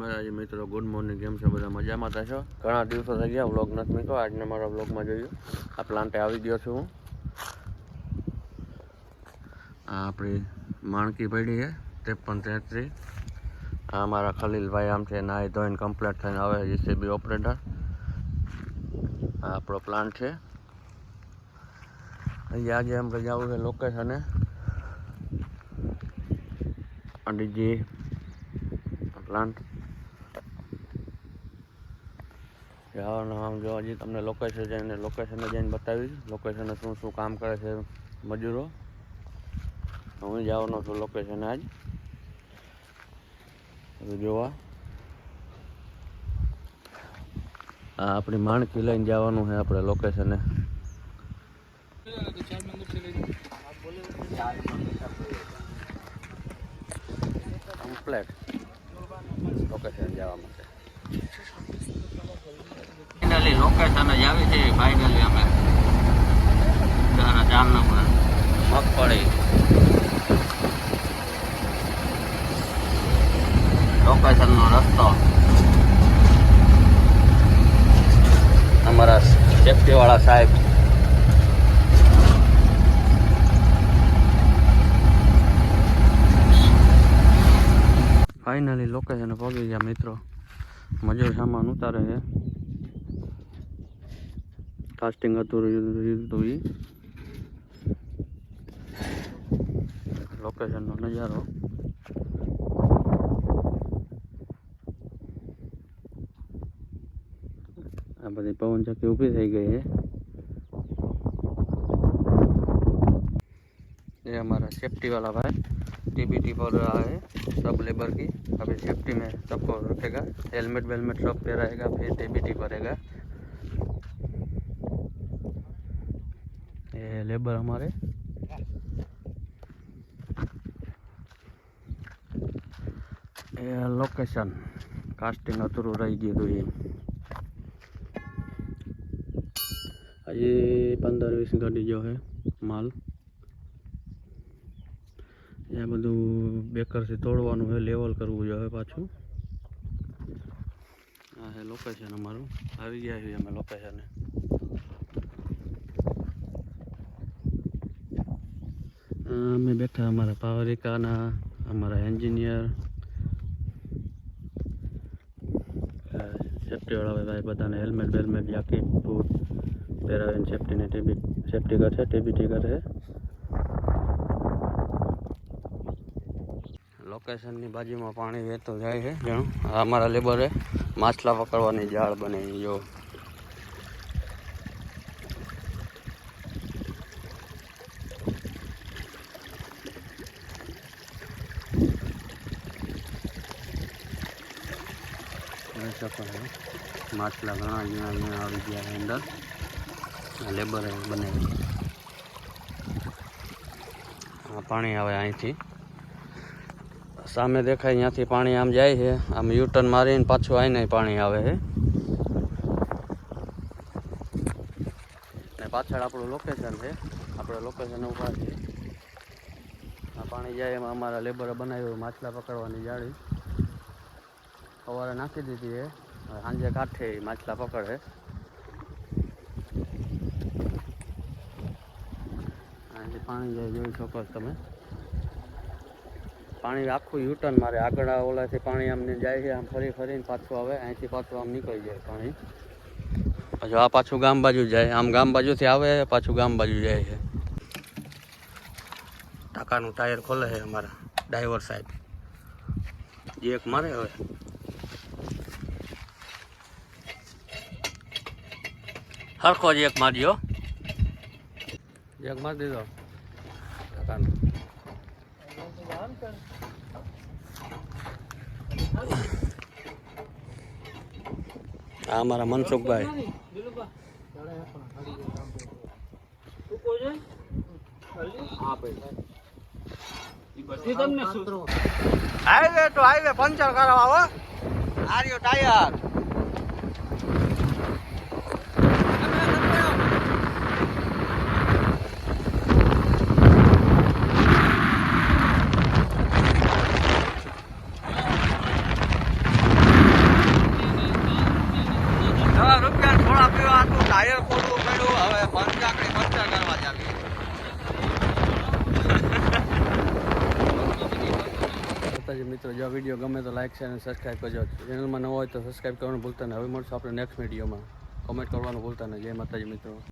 મારા મિત્રો, good morning. કેમ છો? બધા મજામાં થશો ઘણા દિવસો થઈ ગયા વ્લોગ નથી મિત્રો આજના મારા વ્લોગમાં જોયું. આ પ્લાન્ટે આવી ગયો છું હું. આ આપણી માણકી પડી છે, ત્રેપન તેત્રીસ. આ મારા ખલીલભાઈ આમ છે નાહી ધોઈને કમ્પ્લીટ થઈને આવે જીસીબી ઓપરેટર આ આપણો પ્લાન્ટ છે. અહીંયા આજે આપણે જવું છે લોકેશને ડીજી પ્લાન્ટ જવાનું આમ તમને લોકેશન જઈને લોકેશને જઈને બતાવીશ. લોકેશને શું શું કામ કરે છે મજૂરો. હું જવાનો છું લોકેશન આજ. જોવા. આ આપણી માણકી લઈને જવાનું છે આપણે લોકેશને કમ્પ્લેટ લોકેશન જવા માટે. ફાઇનલી લોકેશન જ આવી છે ફાઇનલી અમે. નંબર મગફળી. લોકેશનનો રસ્તો. અમારા સેફ્ટીવાળા સાહેબ. ફાઇનલી લોકેશન પહોંચી ગયા મિત્રો. મજૂર સામાન ઉતારે છે. કાસ્ટિંગ હતું હતું એ લોકેશનનો નજારો. આ બધી પવન ચક્કી ઊભી થઈ ગઈ છે. ये हमारा सेफ्टी वाला भाई टीबीटी पर रहा है सब लेबर की अभी सेफ्टी में सबको रखेगा हेलमेट वेलमेट सब पे रहेगा फिर टीबीटी पड़ेगा ये लेबर हमारे ये लोकेशन કાસ્ટિંગ અધૂરું રહી ગયું હતું એ હજી પંદર વીસ ગાડી જો હે માલ ત્યાં બધું બેકરથી તોડવાનું છે લેવલ કરવું જોઈએ પાછું. આ છે લોકેશન અમારું. આવી ગયા છીએ અમે લોકેશને અમે બેઠા અમારા પાવરિકાના અમારા એન્જિનિયર સેફ્ટીવાળા ભાઈ બધાને હેલ્મેટ વેલ્મેટ જાકેટ બૂટ પહેરાવીને સેફ્ટીને ટીબી સેફ્ટી કરશે ટીબીટી કરશે લોકેશનની બાજુમાં પાણી વહેતો જાય છે. અમારા લેબરે માછલા પકડવાની જાળ બને જો. માછલા ઘણા ઝીણા ઝીણા આવી ગયા અંદર. લેબરે બને પાણી આવે અહીંથી. સામે દેખાય, ત્યાંથી પાણી આમ જાય છે. આમ યુટર્ન મારીને પાછું આવીને પાણી આવે છે. ને પાછળ આપણું લોકેશન છે. આપણે લોકેશન ઊભા છીએ. આ પાણી જાય એમાં અમારા લેબરે બનાવ્યું માછલા પકડવાની જાળી. સવારે નાખી દીધી છે સાંજે કાંઠે માછલા પકડે. અહીંથી પાણી જાય જોઈ શકો તમે. પાણી આખું યુટર્ન મારે. આગળ ઓલાથી પાણી આમને જાય છે, આમ ફરી ફરીને પાછું આવે, અહીંથી પાછું આમ નીકળી જાય પાણી. પાછું આ પાછું ગામ બાજુ જાય. આમ ગામ બાજુથી આવે, પાછું ગામ બાજુ જાય છે. ટાંકાનું ટાયર ખોલે છે અમારા ડ્રાઈવર સાહેબ. જે એક મારે હવે. સરખો જ એક મારજો એક મારી દીધો ટાંકાનું આ અમારા મનસુખભાઈ. હાઈવે તો હાઈવે પંચર કરાવવા આર્યો ટાયર. ટાયર ખોલવું પડ્યું, હવે પંચાકડી પંચર કરવા જાવી. મિત્રો, જો વીડિયો ગમે તો લાઈક શેર અને સબસ્ક્રાઈબ કરજો. ચેનલમાં નવો હોય તો સબસ્ક્રાઈબ કરવાનું ભૂલતા નહીં. હવે મળશું આપણે નેક્સ્ટ વિડીયોમાં કમેન્ટ કરવાનું ભૂલતા નહીં. જય માતાજી મિત્રો.